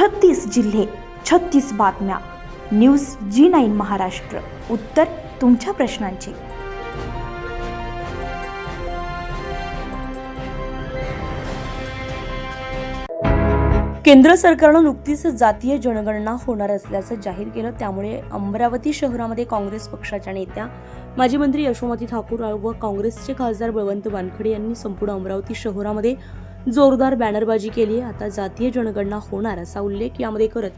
छत्तीस जिल्हे छत्तीस बातम्या. News G nine Maharashtra. उत्तर तुमच्या प्रश्नांची. केंद्र सरकारनं नुकतीच जातीय जनगणना होणार असल्याचं जाहीर केलं. त्यामुळे अमरावती शहरामध्ये काँग्रेस पक्षाच्या नेत्या माजी मंत्री यशोमती ठाकूर व काँग्रेसचे खासदार बळवंत वानखडे यांनी संपूर्ण अमरावती शहरामध्ये जोरदार बॅनरबाजी केली आहे. आता जातीय जनगणना होणार असा उल्लेख यामध्ये करत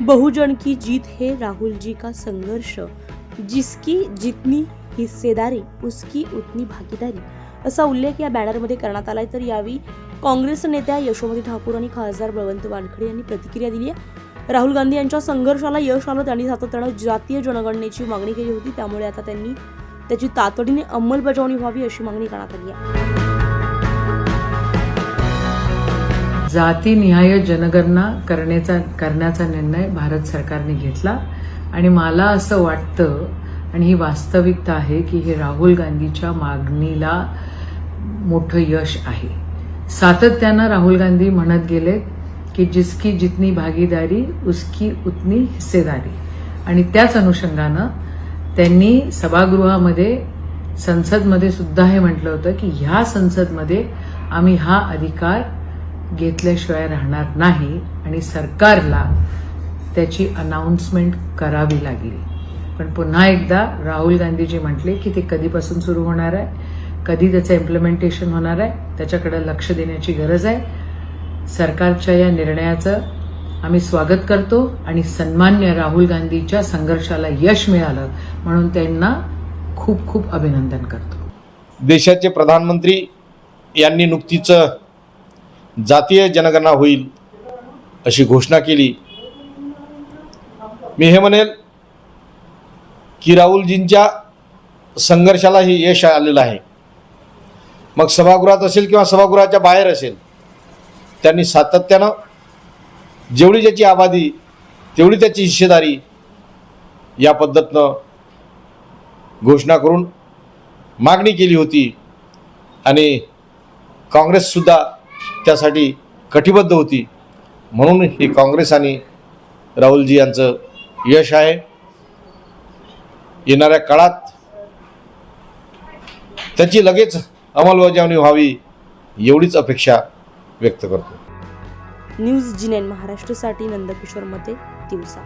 बहुजन की जीत हे राहुलजी का संघर्ष? जिसकी जितनी हिस्सेदारी उसकी उतनी भागीदारी असा उल्लेख या बॅनरमध्ये करण्यात आलाय. तर यावेळी काँग्रेस नेत्या यशोमती ठाकूर आणि खासदार बळवंत वानखडे यांनी प्रतिक्रिया दिली आहे. राहुल गांधी यांच्या संघर्षाला यश आलं त्यांनी सातत्यानं जातीय जनगणनेची मागणी केली होती. त्यामुळे आता त्यांनी त्याची तातडीने अंमलबजावणी व्हावी अशी मागणी करण्यात आली आहे. जातीनिहाय जनगणना करण्याचा करण्याचा निर्णय भारत सरकारने घेतला. आणि मला असं वाटतं आणि ही वास्तविकता आहे की हे राहुल गांधीच्या मागणीला मोठं यश आहे. सातत्यानं राहुल गांधी म्हणत गेले की जिसकी जितनी भागीदारी उसकी उतनी हिस्सेदारी. आणि त्याच अनुषंगानं त्यांनी सभागृहामध्ये संसदमध्ये सुद्धा हे म्हटलं होतं की ह्या संसदमध्ये आम्ही हा अधिकार घेतल्याशिवाय राहणार नाही आणि सरकारला त्याची अनाऊन्समेंट करावी लागली. पण पुन्हा एकदा राहुल गांधीजी म्हटले की ते कधीपासून सुरू होणार आहे? कधी त्याचं इम्प्लिमेंटेशन होणार आहे? त्याच्याकडे लक्ष देण्याची गरज आहे. सरकारच्या या निर्णयाचं आम्ही स्वागत करतो आणि सन्मान्य राहुल गांधीच्या संघर्षाला यश मिळालं म्हणून त्यांना खूप खूप अभिनंदन करतो. देशाचे प्रधानमंत्री यांनी नुकतीच जातीय जनगणना होईल अशी घोषणा केली. मी हे म्हणेल की राहुलजींच्या संघर्षालाही यश आलेलं आहे. मग सभागृहात असेल किंवा सभागृहाच्या बाहेर असेल त्यांनी सातत्यानं जेवढी ज्याची आबादी तेवढी त्याची हिस्सेदारी या पद्धतीनं घोषणा करून मागणी केली होती. आणि काँग्रेससुद्धा त्यासाठी कटिबद्ध होती. म्हणून ही काँग्रेस आणि राहुलजी यांचं यश आहे. येणाऱ्या काळात त्याची लगेच अंमलबजावणी व्हावी एवढीच अपेक्षा व्यक्त करतो. न्यूज जिनेन महाराष्ट्रसाठी महाराष्ट्रासाठी नंदकिशोर मते दिवसा.